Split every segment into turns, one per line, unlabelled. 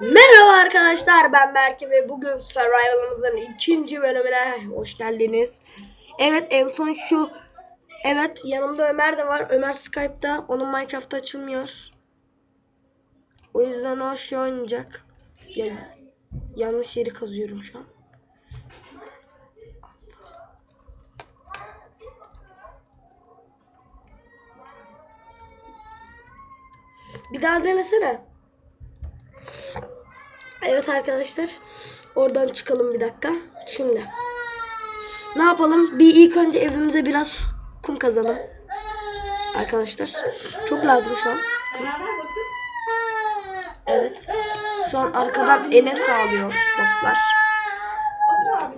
Merhaba arkadaşlar ben Berke ve bugün Survival'ımızın ikinci bölümüne hoş geldiniz. Evet en son şu Evet yanımda Ömer de var. Ömer Skype'da. Onun Minecraft açılmıyor. O yüzden o şey oynayacak. Ya, yanlış yeri kazıyorum şu an. Bir daha denesene. Evet arkadaşlar. Oradan çıkalım bir dakika. Şimdi. Ne yapalım? Bir ilk önce evimize biraz kum kazalım. Arkadaşlar. Çok lazım şu an. Evet. Şu an arkadan ele sağlıyor dostlar.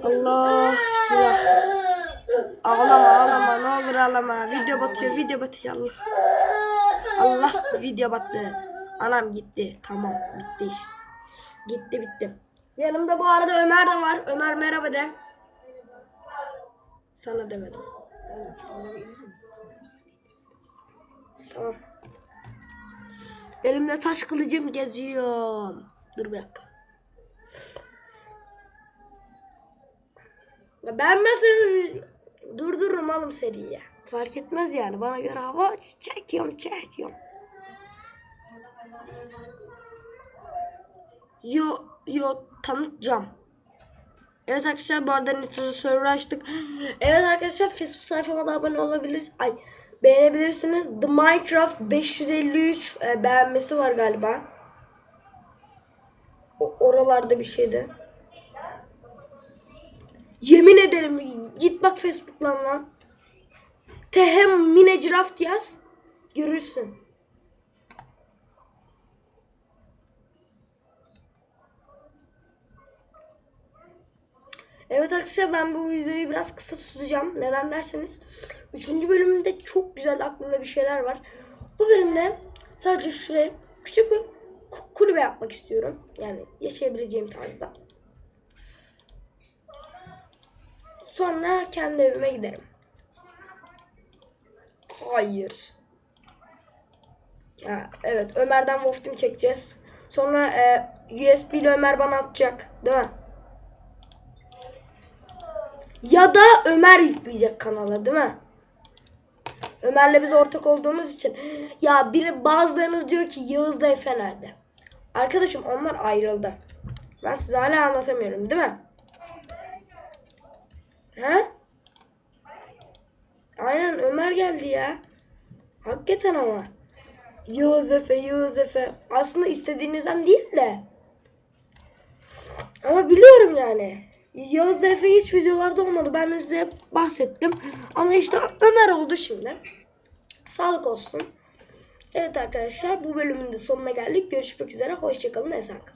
Allah. Bismillah. Ağlama ağlama ne olur ağlama. Video batıyor video batıyor Allah. Allah video battı. Anam gitti. Tamam bitti iş. Gitti bitti. Yanımda bu arada Ömer de var. Ömer merhaba de. Sana demedim. Tamam. Elimde taş kılıcım geziyorum. Dur bir dakika. Ya beğenmezseniz durdururum oğlum seriyi. Fark etmez yani. Bana göre hava çekiyorum çekiyorum. Yo yo tanıtacağım. Evet arkadaşlar bu arada Nitro server açtık. Evet arkadaşlar Facebook sayfama da abone olabilir. Ay beğenebilirsiniz. The Minecraft 553 e, beğenmesi var galiba. O, oralarda bir şeydi. Yemin ederim git bak Facebook'tan lan. Tehem Minecraft yaz. Görürsün. Evet arkadaşlar ben bu videoyu biraz kısa tutacağım. Neden derseniz 3. bölümünde çok güzel aklımda bir şeyler var. Bu bölümde sadece şuraya küçük bir ku- kulübe yapmak istiyorum. Yani yaşayabileceğim tarzda. Sonra kendi evime giderim. Hayır. Ya, evet Ömer'den Wolf Team çekeceğiz. Sonra e, USB ile Ömer bana atacak. Değil mi? Ya da Ömer yükleyecek kanala değil mi? Ömer'le biz ortak olduğumuz için. Ya biri bazılarınız diyor ki Yağız da Efe nerede? Arkadaşım onlar ayrıldı. Ben size hala anlatamıyorum değil mi? He? Aynen Ömer geldi ya. Hakikaten ama. Yağız Efe, Yağız Efe. Aslında istediğinizden değil de. Ama biliyorum yani. Yağız Efe hiç videolarda olmadı. Ben de size bahsettim. Ama işte Ömer oldu şimdi. Sağlık olsun. Evet arkadaşlar bu bölümün de sonuna geldik. Görüşmek üzere. Hoşçakalın. Esen kalın.